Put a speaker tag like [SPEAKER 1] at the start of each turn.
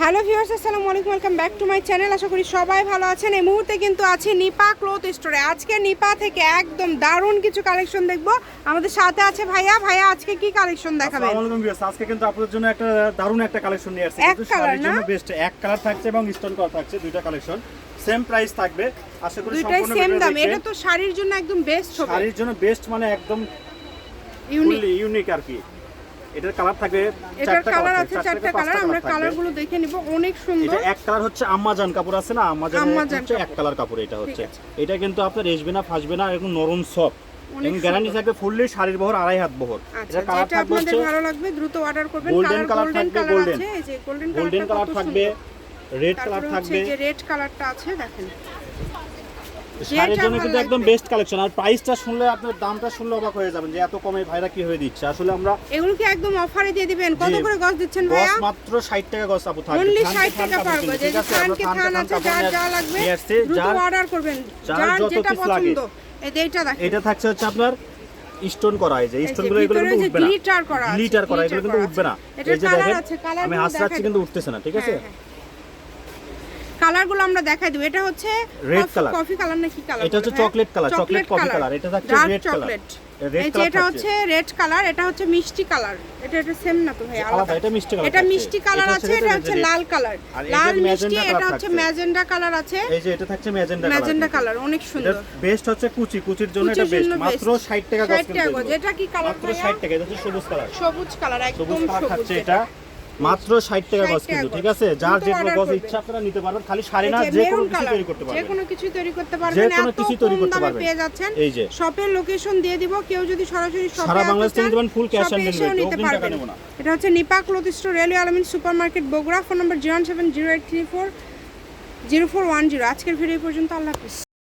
[SPEAKER 1] Hello viewers আসসালামু আলাইকুম welcome back to my channel. আশা করি সবাই ভালো আছেন। এই মুহূর্তে কিন্তু আছি নিপা ক্লোথ স্টোরে। আজকে নিপা থেকে একদম দারুণ কিছু কালেকশন দেখব। আমাদের সাথে আছে ভাইয়া। ভাইয়া আজকে কি কালেকশন দেখাবেন?
[SPEAKER 2] আসসালামু আলাইকুম ভিউয়ার্স আজকে কিন্তু আপনাদের জন্য একটা দারুণ একটা কালেকশন নিয়ে আসছি।
[SPEAKER 1] এক
[SPEAKER 2] জন্য
[SPEAKER 1] না?
[SPEAKER 2] বেস্ট এক কালার থাকছে এবং স্টোন করা থাকছে দুইটা কালেকশন। সেম প্রাইস থাকবে। আশা করি সম্পূর্ণ
[SPEAKER 1] সেম দাম। এটা তো শাড়ির জন্য একদম বেস্ট হবে।
[SPEAKER 2] শাড়ির জন্য বেস্ট মানে একদম
[SPEAKER 1] ইউনিক
[SPEAKER 2] ইউনিক আর কি। এটার কালার থাকবে
[SPEAKER 1] এটার কালার আছে
[SPEAKER 2] চারটা
[SPEAKER 1] কালার আমরা কালারগুলো দেখে নিব অনেক
[SPEAKER 2] এটা এক কালার হচ্ছে আম্মাজান কাপড় আছে না? আম্মাজান হচ্ছে এক কালার কাপড় এটা হচ্ছে। এটা কিন্তু আপনার রেসবে না ফাসবে না এরকম নরম সফট এবং গ্যারান্টি থাকবে ফুললি শাড়ির বহর আড়াই হাত বহর।
[SPEAKER 1] আচ্ছা
[SPEAKER 2] এটা কালার থাকবে হচ্ছে
[SPEAKER 1] ভালো লাগবে দ্রুত অর্ডার করবেন।
[SPEAKER 2] golden
[SPEAKER 1] কালার গোল্ডেন
[SPEAKER 2] থাকবে,
[SPEAKER 1] কালার গোল্ডেন
[SPEAKER 2] গোল্ডেন কালার থাকবে রেড কালার থাকবে।
[SPEAKER 1] যে রেড কালারটা আছে দেখেন।
[SPEAKER 2] শাড়ির জন্য কিন্তু একদম বেস্ট কালেকশন আর প্রাইসটা শুনলে আপনার দামটা শুনলে অবাক হয়ে যাবেন যে এত কমে ভাইরা কি হয়ে দিচ্ছে। আসলে আমরা
[SPEAKER 1] এগুলো কি একদম অফারে দিয়ে দিবেন? কত করে গজ দিচ্ছেন ভাইয়া?
[SPEAKER 2] মাত্র 60 টাকা গস আপু থাকবে
[SPEAKER 1] অনলি 60 টাকা যে খান আছে
[SPEAKER 2] নিয়ে
[SPEAKER 1] যা লাগবে দ্রুত অর্ডার করবেন।
[SPEAKER 2] যার
[SPEAKER 1] যার
[SPEAKER 2] যত
[SPEAKER 1] যেটা
[SPEAKER 2] লাগে।
[SPEAKER 1] পছন্দ এই যে এইটা দেখেন।
[SPEAKER 2] এটা থাকছে হচ্ছে আপনার স্টোন করা এই যে স্টোনগুলো এগুলো কিন্তু উঠবে না।
[SPEAKER 1] করা
[SPEAKER 2] গ্লিটার করা এগুলো কিন্তু উঠবে না। এই যে দেখেন আমি হাত কিন্তু উঠতেছে না ঠিক আছে?
[SPEAKER 1] কালারগুলো আমরা দেখাই দেব। এটা হচ্ছে
[SPEAKER 2] Red color।
[SPEAKER 1] কফি কালার নাকি কালার
[SPEAKER 2] এটা হচ্ছে chocolate color, chocolate coffee color, এটা থাকছে red color।
[SPEAKER 1] চকলেট এই যে এটা হচ্ছে রেড কালার এটা হচ্ছে মিষ্টি কালার এটা এটা সেম না তো ভাই
[SPEAKER 2] আলাদা। এটা মিষ্টি কালার
[SPEAKER 1] এটা মিষ্টি কালার আছে এটা হচ্ছে লাল কালার লাল মিষ্টি এটা হচ্ছে ম্যাজেন্ডা কালার আছে।
[SPEAKER 2] এই যে এটা থাকছে magenta colour
[SPEAKER 1] magenta
[SPEAKER 2] colour
[SPEAKER 1] colour অনেক সুন্দর।
[SPEAKER 2] বেস্ট হচ্ছে কুচি। কুচির জন্য এটা বেস্ট মাত্র 60 টাকা
[SPEAKER 1] 60 টাকা গজ। এটা কি কালার
[SPEAKER 2] মাত্র 60 টাকা। এটা হচ্ছে সবুজ কালার
[SPEAKER 1] সবুজ কালার একদম
[SPEAKER 2] সবুজ কালার থাকছে এটা। মাত্র 60 টাকা
[SPEAKER 1] 60
[SPEAKER 2] গজ কিন্তু ঠিক আছে? যার যে কোনো গজ ইচ্ছা আপনারা নিতে পারবেন খালি শাড়ি না
[SPEAKER 1] যে
[SPEAKER 2] কোনো কিছু তৈরি করতে পারবেন।
[SPEAKER 1] যে কোনো কিছু তৈরি করতে পারবেন
[SPEAKER 2] যে
[SPEAKER 1] কোনো
[SPEAKER 2] কিছু তৈরি করতে পারবেন।
[SPEAKER 1] পেয়ে যাচ্ছেন।
[SPEAKER 2] এই যে।
[SPEAKER 1] শপের লোকেশন দিয়ে দিব কেউ যদি সরাসরি শপে
[SPEAKER 2] সারা বাংলাদেশ থেকে cash
[SPEAKER 1] শপে
[SPEAKER 2] on
[SPEAKER 1] এসেও
[SPEAKER 2] delivery,
[SPEAKER 1] নিতে পারবেন। এটা হচ্ছে নিপা ক্লথ স্টোর রেলওয়ে আলমিন super market Bogura phone number zero seven zero eight three four zero four one zero আজকের ভিডিও পর্যন্ত আল্লাহ হাফিজ।